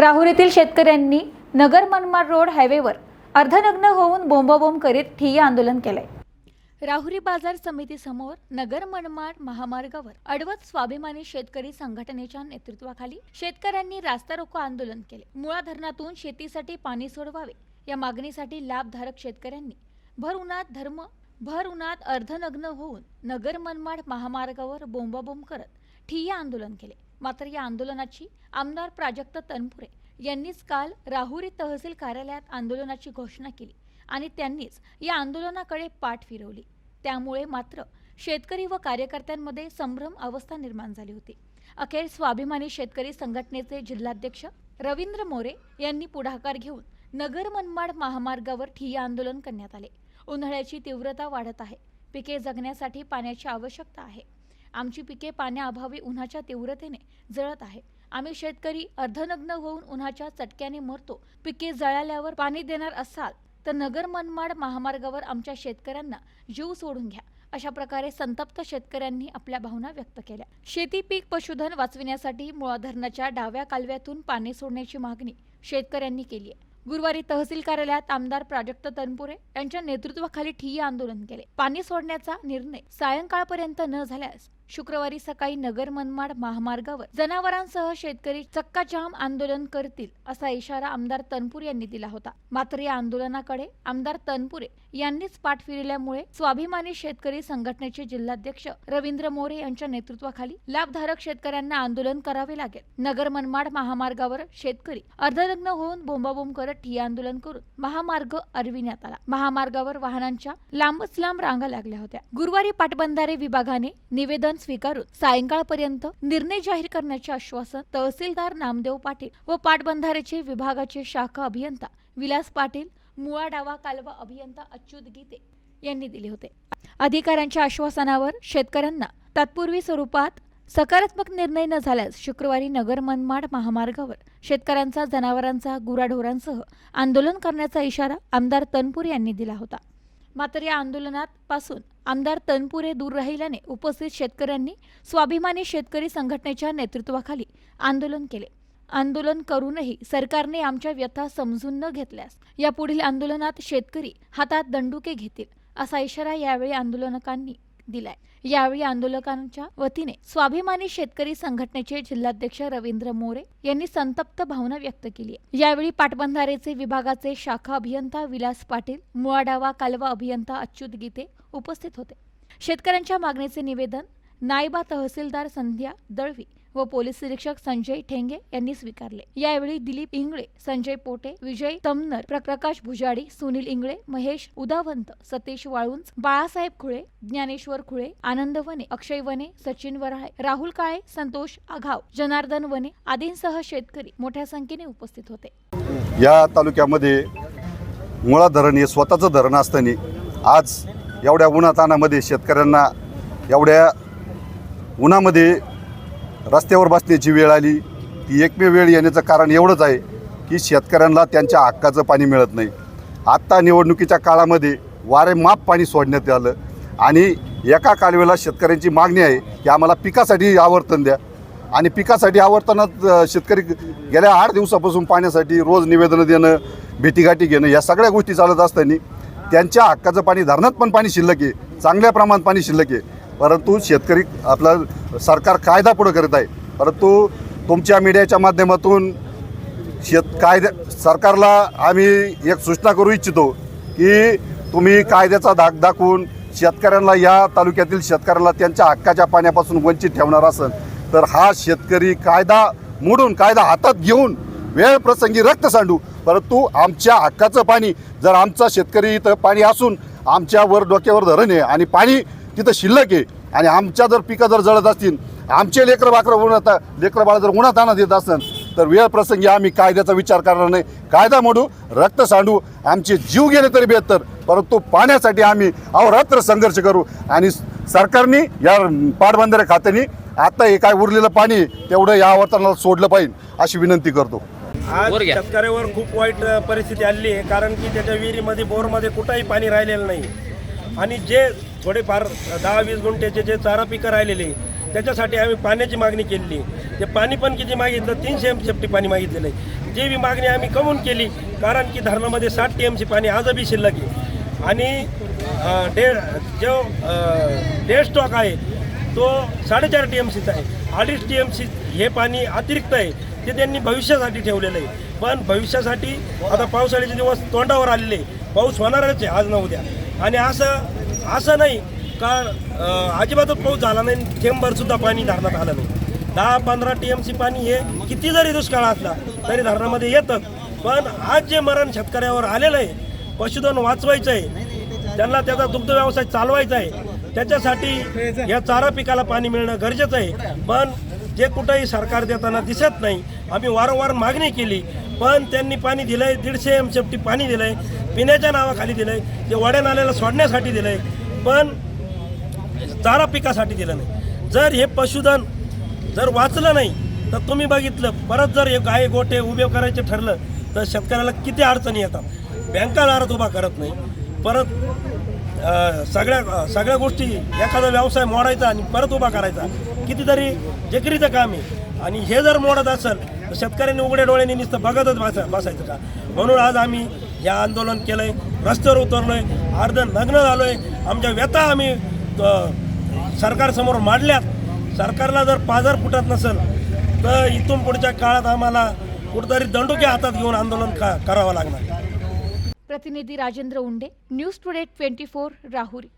राहुरीतील शेतकऱ्यांनी नगर मनमाड रोड हायवेवर अर्धनग्न होऊन बोंबाबोंब करीत ठिय्या आंदोलन केलंय. राहुरी बाजार समितीसमोर नगर मनमाड महामार्गावर अडवत स्वाभिमानी शेतकरी संघटनेच्या नेतृत्वाखाली शेतकऱ्यांनी रास्ता रोको आंदोलन केले. मुळा धरणातून शेतीसाठी पाणी सोडवावे या मागणीसाठी लाभधारक शेतकऱ्यांनी भर उन्हात धर्म भर उन्हात अर्धनग्न होऊन नगर मनमाड महामार्गावर बोंबाबोंब करत ठिय्या आंदोलन केले. मात्र या आंदोलनाची आमदार प्राजक्त तनपुरे यांनीच काल राहुरी तहसील कार्यालयात आंदोलनाची घोषणा केली आणि त्यांनीच या आंदोलनाकडे पाठ फिरवली. त्यामुळे मात्र शेतकरी व कार्यकर्त्यांमध्ये संभ्रम अवस्था निर्माण झाली होती. अखेर स्वाभिमानी शेतकरी संघटनेचे जिल्हाध्यक्ष रवींद्र मोरे यांनी पुढाकार घेऊन नगर मनमाड महामार्गावर ठिय्या आंदोलन करण्यात आले. उन्हाळ्याची तीव्रता वाढत आहे. पिके जगण्यासाठी पाण्याची आवश्यकता आहे. आमची पिके पाण्याअभावी उन्हाच्या तीव्रतेने जळत आहे. आम्ही शेतकरी अर्धनग्न होऊन उन्हाच्या चटक्याने मरतो. पिके जळाल्यावर पाणी देणार असाल तर नगर मनमाड महामार्गावर आमच्या शेतकऱ्यांना जीव सोडून घ्या. अशा प्रकारे संतप्त शेतकऱ्यांनी आपल्या भावना व्यक्त केल्या. शेती पीक पशुधन वाचविण्यासाठी मुळा धरणाच्या डाव्या कालव्यातून पाणी सोडण्याची मागणी शेतकऱ्यांनी केली आहे. गुरुवारी तहसील कार्यालयात आमदार प्राजक्त तनपुरे यांच्या नेतृत्वाखाली ठिय्या आंदोलन केले. पाणी सोडण्याचा निर्णय सायंकाळपर्यंत न झाल्यास शुक्रवारी सकाळी नगर मनमाड महामार्गावर जनावरांसह शेतकरी चक्काजाम आंदोलन करतील असा इशारा आमदार तनपुर यांनी दिला होता. मात्र या आंदोलनाकडे आमदार तनपुरे यांनीच पाठ फिरल्यामुळे स्वाभिमानी शेतकरी संघटनेचे जिल्हाध्यक्ष रवींद्र मोरे यांच्या नेतृत्वाखाली लाभधारक शेतकऱ्यांना आंदोलन करावे लागेल. नगर मनमाड महामार्गावर शेतकरी अर्धलग्न होऊन बोंबाबोंब करत ठिय्या आंदोलन करून महामार्ग अरविण्यात आला. महामार्गावर वाहनांच्या लांबच लांब रांगा लागल्या होत्या. गुरुवारी पाटबंधारे विभागाने निवेदन स्वीकारून सायंकाळपर्यंत निर्णय जाहीर करण्याचे आश्वासन तहसीलदार नामदेव पाटील व पाटबंधारेचे विभागाचे शाखा अभियंता विलास पाटील मुळा डावा कालवा अभियंता अच्युत गीते यांनी दिले होते. अधिकाऱ्यांच्या आश्वासनावर शेतकऱ्यांना तत्पूर्वी स्वरूपात सकारात्मक निर्णय न झाल्यास शुक्रवारी नगर मनमाड महामार्गावर शेतकऱ्यांचा जनावरांचा गुराढोरांसह आंदोलन करण्याचा इशारा आमदार तनपूर यांनी दिला होता. मात्र या आंदोलनात पासून आमदार तनपुरे दूर राहिल्याने उपस्थित शेतकऱ्यांनी स्वाभिमानी शेतकरी संघटनेच्या नेतृत्वाखाली आंदोलन केले. आंदोलन करूनही सरकारने आमच्या व्यथा समजून न घेतल्यास यापुढील आंदोलनात शेतकरी हातात दंडुके घेतील असा इशारा यावेळी आंदोलनकांनी दिलाय. यावेळी आंदोलकांच्या वतीने स्वाभिमानी शेतकरी संघटनेचे जिल्हाध्यक्ष रवींद्र मोरे यांनी संतप्त भावना व्यक्त केली आहे. यावेळी पाटबंधारेचे विभागाचे शाखा अभियंता विलास पाटील मुळाडावा कालवा अभियंता अच्युत गीते उपस्थित होते. शेतकऱ्यांच्या मागणीचे निवेदन नायबा तहसीलदार संध्या दळवी व पोलीस निरीक्षक संजय ठेंगे यांनी स्वीकारले. यावेळी दिलीप इंगळे संजय पोटे विजय तमनर प्रकाश भुजाडी सुनील इंगळे महेश उदावंत सतीश वाळुंज बाळासाहेब खुळे ज्ञानेश्वर खुळे आनंद वने अक्षय वने सचिन वराळे राहुल काळे संतोष आघाव जनार्दन वने आदींसह शेतकरी मोठ्या संख्येने उपस्थित होते. या तालुक्यामध्ये मुळा धरण हे स्वतःचं धरण असताना आज एवढ्या उन्हातानामध्ये शेतकऱ्यांना एवढ्या उन्हामध्ये रस्त्यावर बसण्याची वेळ आली. ती एकमेव वेळ येण्याचं कारण एवढंच आहे की शेतकऱ्यांना त्यांच्या हक्काचं पाणी मिळत नाही. आत्ता निवडणुकीच्या काळामध्ये वारे माप पाणी सोडण्यात आलं आणि एका कालवेला शेतकऱ्यांची मागणी आहे की आम्हाला पिकासाठी आवर्तन द्या. आणि पिकासाठी आवर्तनात शेतकरी गेल्या आठ दिवसापासून पाण्यासाठी रोज निवेदनं देणं भेटीगाठी घेणं या सगळ्या गोष्टी चालत असताना त्यांच्या हक्काचं पाणी धरणात पण पाणी शिल्लक आहे. चांगल्या प्रमाणात पाणी शिल्लक आहे. परंतु शेतकरी आपला सरकार कायदा पुढं करत आहे. परंतु तुमच्या मीडियाच्या माध्यमातून शेत कायद्या सरकारला आम्ही एक सूचना करू इच्छितो की तुम्ही कायद्याचा धाक दाखवून शेतकऱ्यांना या तालुक्यातील शेतकऱ्यांना त्यांच्या हक्काच्या पाण्यापासून वंचित ठेवणार असेल तर हा शेतकरी कायदा मोडून कायदा हातात घेऊन वेळ प्रसंगी रक्त सांडू. परंतु आमच्या हक्काचं पाणी जर आमचा शेतकरी इथं पाणी असून आमच्या वर डोक्यावर धरण आहे आणि पाणी तिथं शिल्लक आहे. आणि आमच्या जर पिकं जर जळत असतील आमचे लेकरं बाकरं उन्हात लेकरं बाळा जर उन्हात आणत येत असेल तर वेळ प्रसंगी आम्ही कायद्याचा विचार करणार नाही. कायदा मोडू रक्त सांडू आमचे जीव गेले तरी बेहतर परंतु पाण्यासाठी आम्ही अहोरात्र संघर्ष करू. आणि सरकारने या पाटबंधारे खात्याने आता हे काय उरलेलं पाणी तेवढं या आवर्तनाला सोडलं पाहिजे अशी विनंती करतो. आज वर घ्या. शेतकऱ्यावर खूप वाईट अ, परिस्थिती आलेली आहे कारण की त्याच्या विहिरीमध्ये बोरमध्ये कुठंही पाणी राहिलेलं नाही. आणि जे थोडेफार दहा वीस गुंठ्याचे जे चारा पिकं राहिलेले त्याच्यासाठी आम्ही पाण्याची मागणी केलेली. आहे ते पाणी पण किती मागितलं? तीनशे एम सेफ्टी पाणी मागितलेलं आहे. जी बी मागणी आम्ही कमून केली कारण की धरणामध्ये साठ टी एमची पाणी आजही शिल्लक आहे. आणि डे जो डे स्टॉक आहे तो साडेचार टी एम सीचा आहे. अडीच टी एम सी हे पाणी अतिरिक्त आहे ते त्यांनी भविष्यासाठी ठेवलेलं आहे. पण भविष्यासाठी आता पावसाळ्याचे दिवस तोंडावर आलेले आहे. पाऊस होणारच आहे आज न उद्या. आणि असं असं नाही. का अजिबातच पाऊस झाला नाही. थेंबभरसुद्धा पाणी धरणात आलं नाही. दहा पंधरा टी एम सी पाणी हे किती जरी दुष्काळ असला तरी धरणामध्ये येतं पण आज जे मरण शेतकऱ्यावर आलेलं आहे पशुधन वाचवायचं आहे त्यांना त्याचा दुग्ध व्यवसाय चालवायचा आहे त्याच्यासाठी या चारा पिकाला पाणी मिळणं गरजेचं आहे. पण जे कुठंही सरकार देताना दिसत नाही आम्ही वारंवार मागणी केली. पण त्यांनी पाणी दिलंय दीडशे एम सेफ्टी पाणी दिलंय पिण्याच्या नावाखाली दिलंय ते वड्या नाल्याला सोडण्यासाठी दिलंय पण चारा पिकासाठी दिलं नाही. जर हे पशुधन जर वाचलं नाही तर तुम्ही बघितलं परत जर हे गाय गोटे उभे करायचे ठरलं तर शेतकऱ्याला किती अडचणी येतात. बँका दारात उभा करत नाही. परत सगळ्या सगळ्या गोष्टी एखादा व्यवसाय मोडायचा आणि परत उभा करायचा कितीतरी जेकरीचं काम आहे. आणि हे जर मोडत असेल तर शेतकऱ्यांनी उघड्या डोळ्यांनी नुसतं बघतच बसा बसायचं का? म्हणून आज आम्ही हे आंदोलन केलं आहे रस्त्यावर उतरलो आहे अर्ध नग्न आहे आमच्या व्यथा आम्ही सरकारसमोर मांडल्यात. सरकारला जर पाजार फुटत नसेल तर इथून पुढच्या काळात आम्हाला कुठेतरी दंडुक्या हातात घेऊन आंदोलन का करावं लागणार. प्रतिनिधी Rajendra Unde news today twenty four Rahuri.